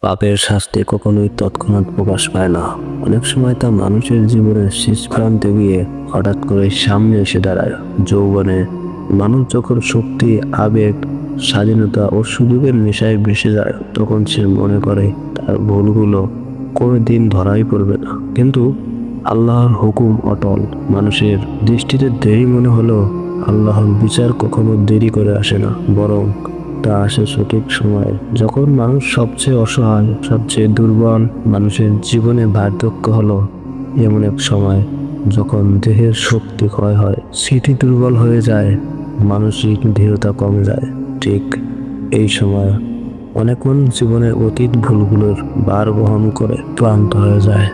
পাপের শাস্তি কখনোই তৎক্ষণাৎ প্রকাশ পায় না। অনেক সময় তা মানুষের জীবনের শেষ প্রান্তে গিয়ে হঠাৎ করে সামনে এসে দাঁড়ায়। যৌবনে মানুষ যখন শক্তি, আবেগ, স্বাধীনতা ও সুযোগের নেশায় ভেসে যায়, তখন সে মনে করে তার ভুলগুলো কোনো দিন ধরাই পড়বে না। কিন্তু আল্লাহর হুকুম অটল। মানুষের দৃষ্টিতে দেরি মনে হলো আল্লাহর বিচার কখনো দেরি করে আসে না। বরং তা আসে সঠিক সময়ে। যখন মানুষ সবচেয়ে অসহায়, সবচেয়ে দুর্বল, মানুষের জীবনে বার্ধক্য হলো এমন এক সময় যখন দেহের শক্তি ক্ষয় হয়, স্মৃতি দুর্বল হয়ে যায়, মানসিক দৃঢ়তা কমে যায়। ঠিক এই সময় অনেক মানুষ জীবনের অতীত ভুলগুলোর বার বহন করে ক্লান্ত হয়ে যায়।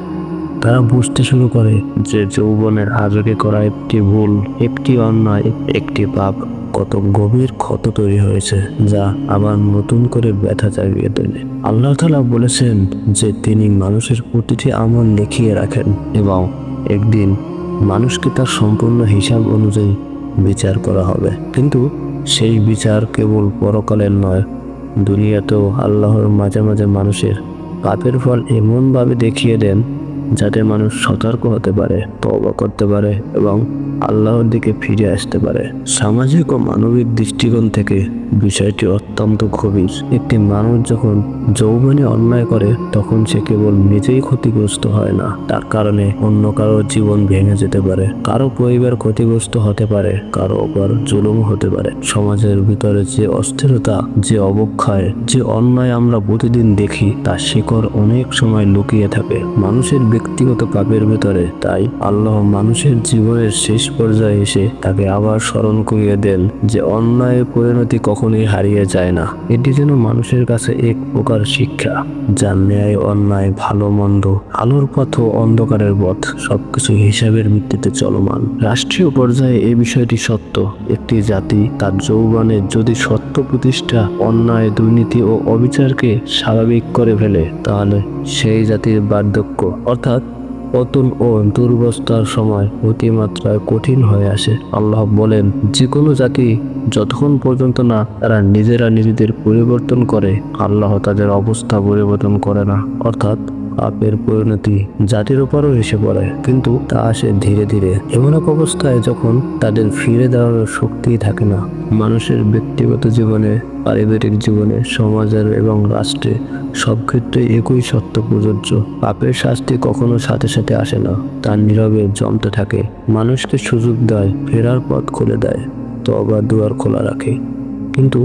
তারা বুঝতে শুরু করে যে যৌবনের আজকে করা একটি ভুল, একটি অন্যায়, একটি পাপ। কত গভীর ক্ষত তৈরি হয়েছে, যা আবার নতুন করে ব্যথা জাগিয়ে তোলে। আল্লাহ তালা বলেছেন যে, তিনি মানুষের প্রতিটি আমল লিখিয়ে রাখেন এবং একদিন মানুষকে তার সম্পূর্ণ হিসাব অনুযায়ী বিচার করা হবে। কিন্তু সেই বিচার কেবল পরকালের নয়, দুনিয়াতেও আল্লাহর মাঝে মাঝে মানুষের পাপের ফল এমনভাবে দেখিয়ে দেন যাতে মানুষ সতর্ক হতে পারে, তওবা করতে পারে এবং আল্লাহর দিকে ফিরে আসতে পারে। সামাজিক ও মানবিক দৃষ্টিকোণ থেকে বিষয়টি অত্যন্ত গভীর। একটি মানুষ যখন যৌবনে অন্যায় করে, তখন সে কেবল নিজেই ক্ষতিগ্রস্ত হয় না। তার কারণে অন্য কারও জীবন ভেঙে যেতে পারে। কারও পরিবার ক্ষতিগ্রস্ত হতে পারে, কারও ওপর জুলুম হতে পারে। সমাজের ভিতরে যে অস্থিরতা, যে অবক্ষয়, যে অন্যায় আমরা প্রতিদিন দেখি তার শিকড় অনেক সময় লুকিয়ে থাকে। মানুষের ব্যক্তিগত পাপের ভেতরে, তাই আল্লাহ মানুষের জীবনের শেষ পর্যায়ে এসে তাকে আবার স্মরণ করিয়ে দেন যে অন্যায়ের পরিণতি কখনোই হারিয়ে যায় না। এটি যেন মানুষের কাছে এক প্রকার শিক্ষা যা ন্যায়, অন্যায়, ভালো, মন্দ, আলোর পথ ও অন্ধকারের পথ সবকিছু হিসাবের ভিত্তিতে চলমান। রাষ্ট্রীয় পর্যায়ে এই বিষয়টি সত্য। একটি জাতি তার যৌবনে যদি সত্য প্রতিষ্ঠা, অন্যায়, দুর্নীতি ও অবিচারকে স্বাভাবিক করে ফেলে, তাহলে সেই জাতির বার্ধক্য, অর্থাৎ পতন ও দুর্বস্থার সময় অতিমাত্রায় কঠিন হয়ে আসে। আল্লাহ বলেন যে কোনো জাতি যতক্ষণ পর্যন্ত না তারা নিজেরা নিজেদের পরিবর্তন করে, আল্লাহ তাদের অবস্থা পরিবর্তন করে না। অর্থাৎ পাপের পরিণতি জাতির উপরও এসে পড়ে। কিন্তু তা আসে ধীরে ধীরে। এমন এক অবস্থায় যখন তাদের ফিরে দাঁড়ানোর শক্তিই থাকে না, মানুষের ব্যক্তিগত জীবনে, পারিবারিক জীবনে, সমাজের এবং রাষ্ট্রে সব ক্ষেত্রে একই সত্য প্রযোজ্য। পাপের শাস্তি কখনো সাথে সাথে আসে না তার নীরবে জমতে থাকে। মানুষকে সুযোগ দেয়, ফেরার পথ খুলে দেয় তবা দুয়ার খোলা রাখে। কিন্তু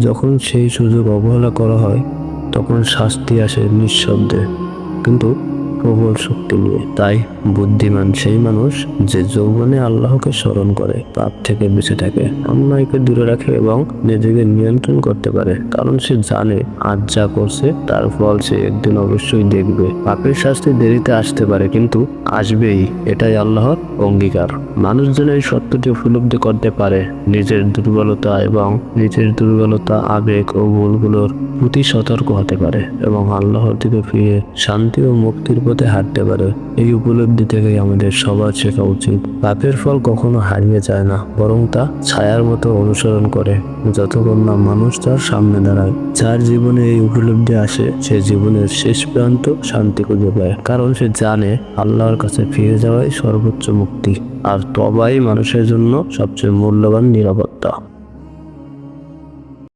যখন সেই সুযোগ অবহেলা করা হয়, তখন শাস্তি আসে নিঃশব্দে। কিন্তু প্রবল শক্তি নিয়ে। তাই বুদ্ধিমান সেই মানুষ যে যৌবনে আল্লাহকে স্মরণ করে, পাপ থেকে বেঁচে থাকে, অন্যায়কে দূরে রাখে এবং নিজেকে নিয়ন্ত্রণ করতে পারে। কারণ সে জানে আজ যা করছে তার ফল সে একদিন অবশ্যই দেখবে। পাপের শাস্তি দেরিতে আসতে পারে, কিন্তু আসবেই। এটাই আল্লাহর অঙ্গীকার। মানুষ যেন এই সত্যটি উপলব্ধি করতে পারে, নিজের দুর্বলতা এবং নিজের দুর্বলতা, আবেগ ও ভুলগুলোর প্রতি সতর্ক হতে পারে এবং আল্লাহর দিকে ফিরে শান্তি ও মুক্তির পথে হাঁটতে পারে। এই উপলব্ধি থেকেই আমাদের সবার শেখা উচিত। পাপের ফল কখনো হারিয়ে যায় না, বরং তা ছায়ার মতো অনুসরণ করে। যতক্ষণ না মানুষ তার সামনে দাঁড়ায়, যার জীবনে এই উপলব্ধি আসে, সে জীবনের শেষ প্রান্ত শান্তি খুঁজে পায়। কারণ সে জানে, আল্লাহর কাছে ফিরে যাওয়াই সর্বোচ্চ মুক্তি। আর তবাই মানুষের জন্য সবচেয়ে মূল্যবান নিরাপত্তা।